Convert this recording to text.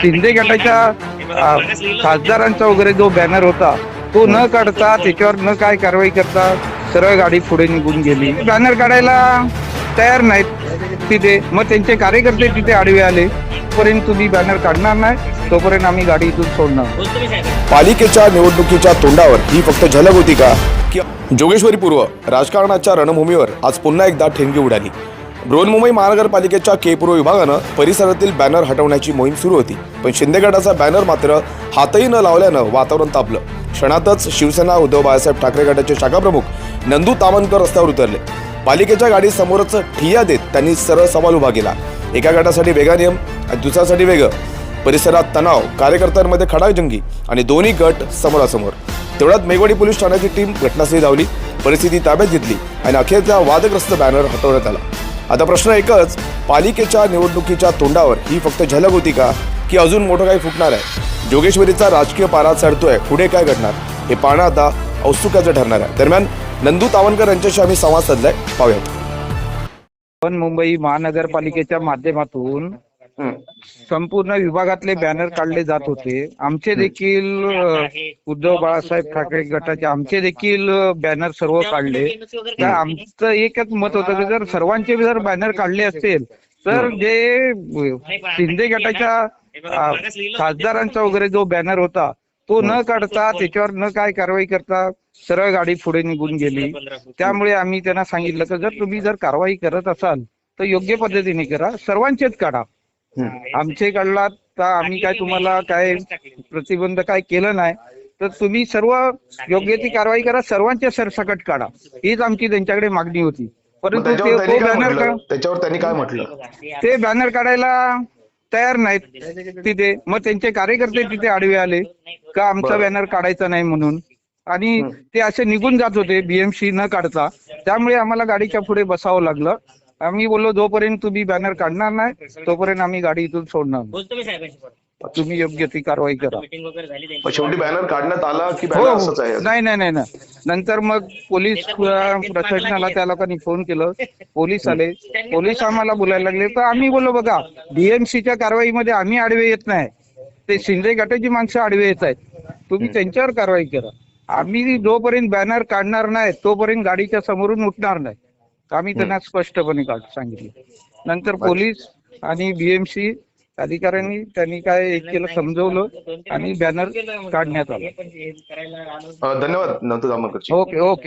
शिंदे गटाच्या खासदारांचा वगैरे जो बॅनर होता तो न काढता त्याच्यावर न काय कारवाई करता सरळ गाडी पुढे निघून गेली. बॅनर काढायला तयार नाहीत तिथे. मग त्यांचे कार्यकर्ते तिथे आडवे आले. तोपर्यंत तुम्ही बॅनर काढणार नाही. तोपर्यंत आम्ही गाडी इथून सोडणार. पालिकेच्या निवडणुकीच्या तोंडावर ही फक्त झलक होती का की? जोगेश्वरी पूर्व राजकारणाच्या रणभूमीवर आज पुन्हा एकदा ठेंगी उडाली. बृहन्मुंबई महानगरपालिकेच्या केपुरो विभागानं परिसरातील बॅनर हटवण्याची मोहीम सुरू होती. पण शिंदे गटाचा बॅनर मात्र हातही न लावल्यानं वातावरण तापलं. क्षणातच शिवसेना उद्धव बाळासाहेब ठाकरे गटाचे शाखाप्रमुख नंदू तामनकर रस्त्यावर उतरले. पालिकेच्या गाडी समोरच ठिय्या देत त्यांनी सरळ सवाल उभा केला. एका गटासाठी वेगळा नियम आणि दुसऱ्यासाठी वेगळं. परिसरात तणाव कार्यकर्त्यांमध्ये खडाजंगी आणि दोन्ही गट समोरासमोर. तेवढ्यात मेघवाडी पोलीस ठाण्याची टीम घटनास्थळी धावली. परिस्थिती ताब्यात घेतली आणि अखेरचा वादग्रस्त बॅनर हटवण्यात आला. आता प्रश्न एकच पालिकेच्या निवडणुकीच्या तोंडावर ही फक्त झलक होती का? की अजून मोठं काही फुटणार आहे? जोगेश्वरीचा राजकीय पारा चढतोय पुढे काय घडणार? हे पाहणं आता औत्सुक्याचं ठरणार आहे. दरम्यान नंदू तावणकर यांच्याशी आम्ही संवाद साधलाय. पाहूयात. पण मुंबई महानगरपालिकेच्या माध्यमातून संपूर्ण विभागातले बॅनर काढले जात होते. आमचे देखील उद्धव बाळासाहेब ठाकरे गटाचे आमचे देखील बॅनर सर्व काढले. तर आमचं एकच मत होतं की जर सर्वांचे जर बॅनर काढले असतील तर जे शिंदे गटाच्या खासदारांचा वगैरे जो बॅनर होता तो न काढता त्याच्यावर न काय कारवाई करता सरळ गाडी पुढे निघून गेली. त्यामुळे आम्ही त्यांना सांगितलं की जर तुम्ही जर कारवाई करत असाल तर योग्य पद्धतीने करा. सर्वांचेच काढा. आमचे काढला तर आम्ही काय तुम्हाला काय प्रतिबंध काय केलं नाही तर तुम्ही सर्व योग्य ती कारवाई करा सर्वांचे सरसकट काढा. हीच आमची त्यांच्याकडे मागणी होती. परंतु ते बॅनर त्याच्यावर त्यांनी काय म्हटलं? ते बॅनर काढायला तयार नाहीत तिथे. मग त्यांचे कार्यकर्ते तिथे आडवे आले का आमचा. बॅनर काढायचा नाही म्हणून? आणि ते असे निघून जात होते बीएमसी न काढता. त्यामुळे आम्हाला गाडीच्या पुढे बसावं लागलं. आम्ही बोललो जोपर्यंत तुम्ही बॅनर काढणार नाही तोपर्यंत आम्ही गाडी इथून सोडणार नाही. बोलतो मी साहेबांशी पण तुम्ही योग्य ती कारवाई करा. मीटिंग वगैरे झाली त्यांची. मग शेवटी बॅनर काढण्यात आला की हो बॅनर हो. असंच आहे? नाही नाही नाही नाही. नंतर मग पोलीस अं, प्रशासनाला त्या लोकांनी फोन केलं. पोलीस आले. पोलीस आम्हाला बोलायला लागले. तर आम्ही बोललो बघा डीएमसीच्या कारवाईमध्ये आम्ही आडवे येत नाही. ते शिंदे गटाची माणसं आडवे येत आहेत. तुम्ही त्यांच्यावर कारवाई करा. आम्ही जोपर्यंत बॅनर काढणार नाही तोपर्यंत गाडीच्या समोरून उठणार नाही. आम्ही त्यांना स्पष्टपणे काढ सांगितले. नंतर पोलीस आणि बीएमसी अधिकाऱ्यांनी त्यांनी काय एक केलं समजवलं आणि बॅनर काढण्यात आलं. हे धन्यवाद ओके ओके.